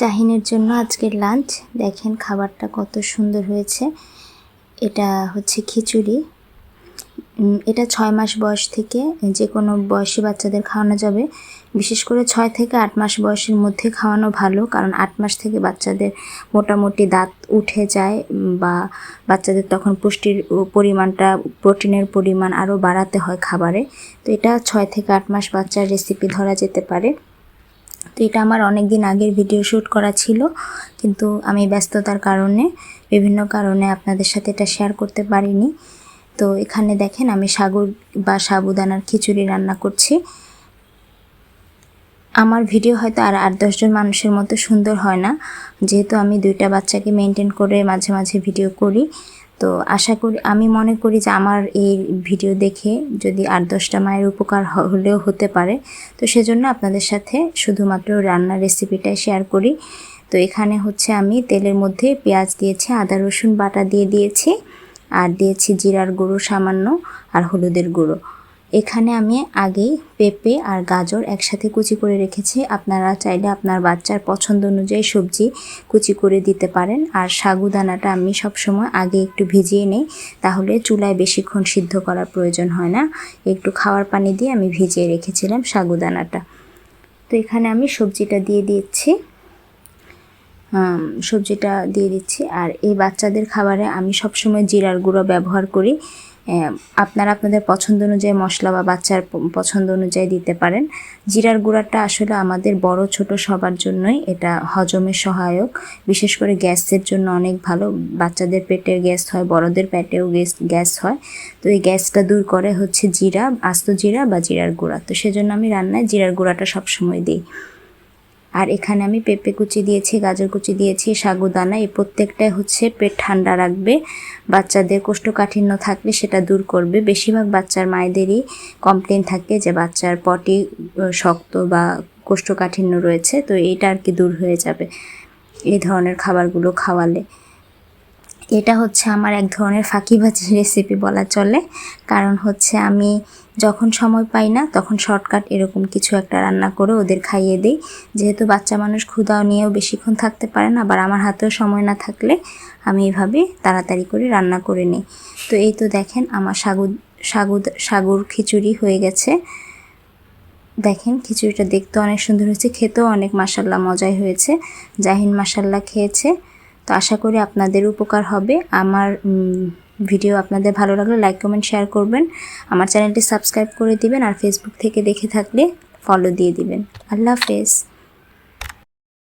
জাহিনের জন্য আজকের লাঞ্চ। দেখেন খাবারটা কত সুন্দর হয়েছে। এটা হচ্ছে খিচুড়ি। এটা ছয় মাস বয়স থেকে যে কোনো বয়সী বাচ্চাদের খাওয়ানো যাবে। বিশেষ করে ছয় থেকে আট মাস বয়সের মধ্যে খাওয়ানো ভালো, কারণ আট মাস থেকে বাচ্চাদের মোটামুটি দাঁত উঠে যায় বা বাচ্চাদের তখন পুষ্টির পরিমাণটা, প্রোটিনের পরিমাণ আরও বাড়াতে হয় খাবারে। তো এটা ছয় থেকে আট মাস বাচ্চার রেসিপি ধরা যেতে পারে। তো এটা আমার অনেক দিন আগের ভিডিও শ্যুট করা ছিল, কিন্তু আমি ব্যস্ততার কারণে, বিভিন্ন কারণে আপনাদের সাথে এটা শেয়ার করতে পারিনি। তো এখানে দেখেন, আমি সাগর বা সাবুদানার খিচুড়ি রান্না করছি। আমার ভিডিও হয়তো আর আট দশজন মানুষের মতো সুন্দর হয় না। যেহেতু আমি দুইটা বাচ্চাকে মেনটেন করে মাঝে মাঝে ভিডিও করি তো আশা করি, আমি মনে করি যে আমার এই ভিডিও দেখে যদি আট দশটা মায়ের উপকার হলেও হতে পারে, তো সেজন্য আপনাদের সাথে শুধুমাত্র রান্নার রেসিপিটাই শেয়ার করি। তো এখানে হচ্ছে আমি তেলের মধ্যে পেঁয়াজ দিয়েছি, আদা, রসুন বাটা দিয়ে দিয়েছি, আর দিয়েছি জিরার গুঁড়ো সামান্য, আর হলুদের গুঁড়ো। এখানে আমি আগেই পেঁপে আর গাজর একসাথে কুচি করে রেখেছি। আপনারা চাইলে আপনার বাচ্চার পছন্দ অনুযায়ী সবজি কুচি করে দিতে পারেন। আর সাগুদানাটা আমি সবসময় আগে একটু ভিজিয়ে নেই, তাহলে চুলায় বেশিক্ষণ সিদ্ধ করার প্রয়োজন হয় না। একটু খাওয়ার পানি দিয়ে আমি ভিজিয়ে রেখেছিলাম সাগুদানাটা। তো এখানে আমি সবজিটা দিয়ে দিচ্ছি। সবজিটা দিয়ে দিচ্ছি। আর এই বাচ্চাদের খাবারে আমি সবসময় জিরার গুঁড়ো ব্যবহার করি। আপনারা আপনাদের পছন্দ অনুযায়ী মশলা বা বাচ্চার পছন্দ অনুযায়ী দিতে পারেন। জিরার গুঁড়াটা আসলে আমাদের বড় ছোট সবার জন্যই এটা হজমের সহায়ক। বিশেষ করে গ্যাসের জন্য অনেক ভালো। বাচ্চাদের পেটের গ্যাস হয়, বড়দের পেটেও গ্যাস গ্যাস হয়। তো এই গ্যাসটা দূর করে হচ্ছে জিরা, আস্ত জিরা বা জিরার গুঁড়া। তো সেজন্য আমি রান্নায় জিরার গুঁড়াটা সবসময় দিই। আর এখানে আমি পেঁপে কুচি দিয়েছি, গাজর কুচি দিয়েছি, সাগুদানা। এই প্রত্যেকটাই হচ্ছে পেট ঠান্ডা রাখবে। বাচ্চাদের কোষ্ঠকাঠিন্য থাকলে সেটা দূর করবে। বেশিরভাগ বাচ্চার মায়েদেরই কমপ্লেন থাকে যে বাচ্চার পটি শক্ত বা কোষ্ঠকাঠিন্য রয়েছে, তো এইটা আর কি দূর হয়ে যাবে এই ধরনের খাবারগুলো খাওয়ালে। এটা হচ্ছে আমার এক ধরনের ফাঁকিবাজি রেসিপি বলা চলে। কারণ হচ্ছে আমি যখন সময় পাই না, তখন শর্টকাট এরকম কিছু একটা রান্না করে ওদের খাইয়ে দিই। যেহেতু বাচ্চা মানুষ ক্ষুধাও নিয়েও বেশিক্ষণ থাকতে পারে না, আবার আমার হাতেও সময় না থাকলে আমি এভাবে তাড়াতাড়ি করে রান্না করে নিই। তো এই তো দেখেন আমার সাগু সাগু, সাগুর খিচুড়ি হয়ে গেছে। দেখেন খিচুড়িটা দেখতে অনেক সুন্দর হয়েছে, খেতেও অনেক মাসাল্লাহ মজাই হয়েছে। জাহিন মাসাল্লাহ খেয়েছে। তো আশা করি আপনাদের উপকার হবে। আমার ভিডিও আপনাদের ভালো লাগলে লাইক কমেন্ট শেয়ার করবেন। আমার চ্যানেলটি সাবস্ক্রাইব করে দিবেন আর ফেসবুক থেকে দেখে থাকলে ফলো দিয়ে দিবেন। আল্লাহ হাফেজ।